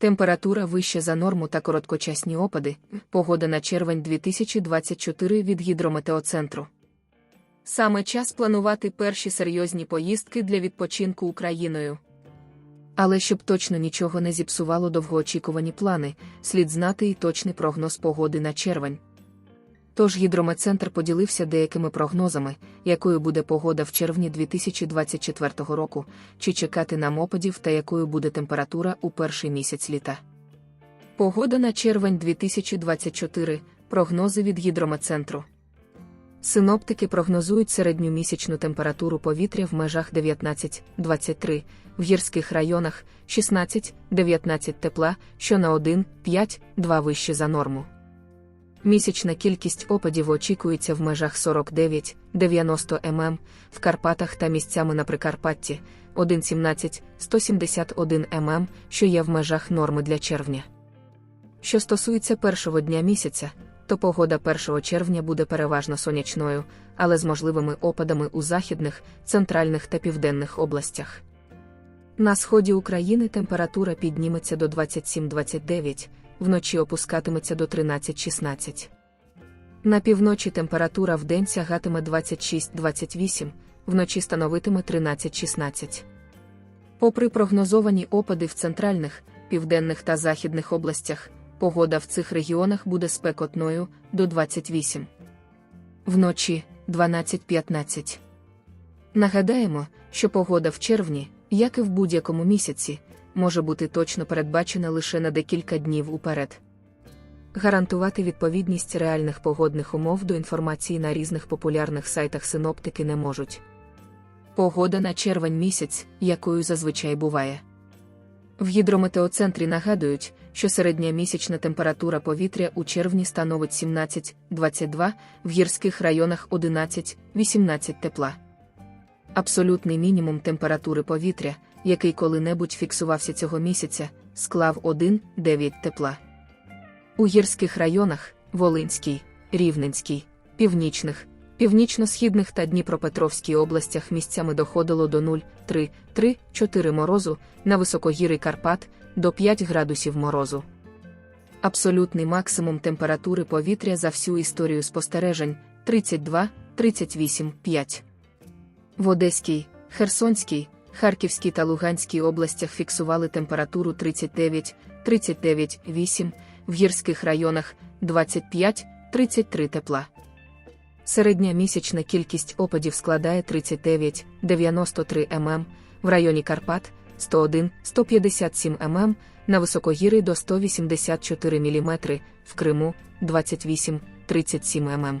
Температура вища за норму та короткочасні опади. Погода на червень 2024 від гідрометеоцентру. Саме час планувати перші серйозні поїздки для відпочинку Україною. Але щоб точно нічого не зіпсувало довгоочікувані плани, слід знати і точний прогноз погоди на червень. Тож гідрометцентр поділився деякими прогнозами, якою буде погода в червні 2024 року, чи чекати нам опадів та якою буде температура у перший місяць літа. Погода на червень 2024. Прогнози від гідрометцентру. Синоптики прогнозують середню місячну температуру повітря в межах 19-23, в гірських районах 16-19 тепла, що на 1-5-2 вище за норму. Місячна кількість опадів очікується в межах 49-90 мм, в Карпатах та місцями на Прикарпатті 1,17-171 мм, що є в межах норми для червня. Що стосується першого дня місяця, то погода 1 червня буде переважно сонячною, але з можливими опадами у західних, центральних та південних областях. На сході України температура підніметься до 27-29, вночі опускатиметься до 13-16. На півночі температура вдень сягатиме 26-28, вночі становитиме 13-16. Попри прогнозовані опади в центральних, південних та західних областях, погода в цих регіонах буде спекотною до 28. Вночі 12-15. Нагадаємо, що погода в червні, як і в будь-якому місяці, може бути точно передбачена лише на декілька днів уперед. Гарантувати відповідність реальних погодних умов до інформації на різних популярних сайтах синоптики не можуть. Погода на червень місяць, якою зазвичай буває. В гідрометеоцентрі нагадують, що середня місячна температура повітря у червні становить 17-22, в гірських районах 11-18 тепла. Абсолютний мінімум температури повітря, який коли-небудь фіксувався цього місяця, склав 1-9 тепла. У гірських районах Волинській, Рівненській, Північних, Північно-східних та Дніпропетровській областях місцями доходило до 0, 3, 3, 4 морозу, на високогірий Карпат до 5 градусів морозу. Абсолютний максимум температури повітря за всю історію спостережень 32, 38, 5. В Одеській, Херсонській, Харківській та Луганській областях фіксували температуру 39, 39, 8, в гірських районах 25, 33 тепла. Середня місячна кількість опадів складає 39, 93 мм, в районі Карпат 101, 157 мм, на високогір'ї до 184 мм, в Криму 28, 37 мм.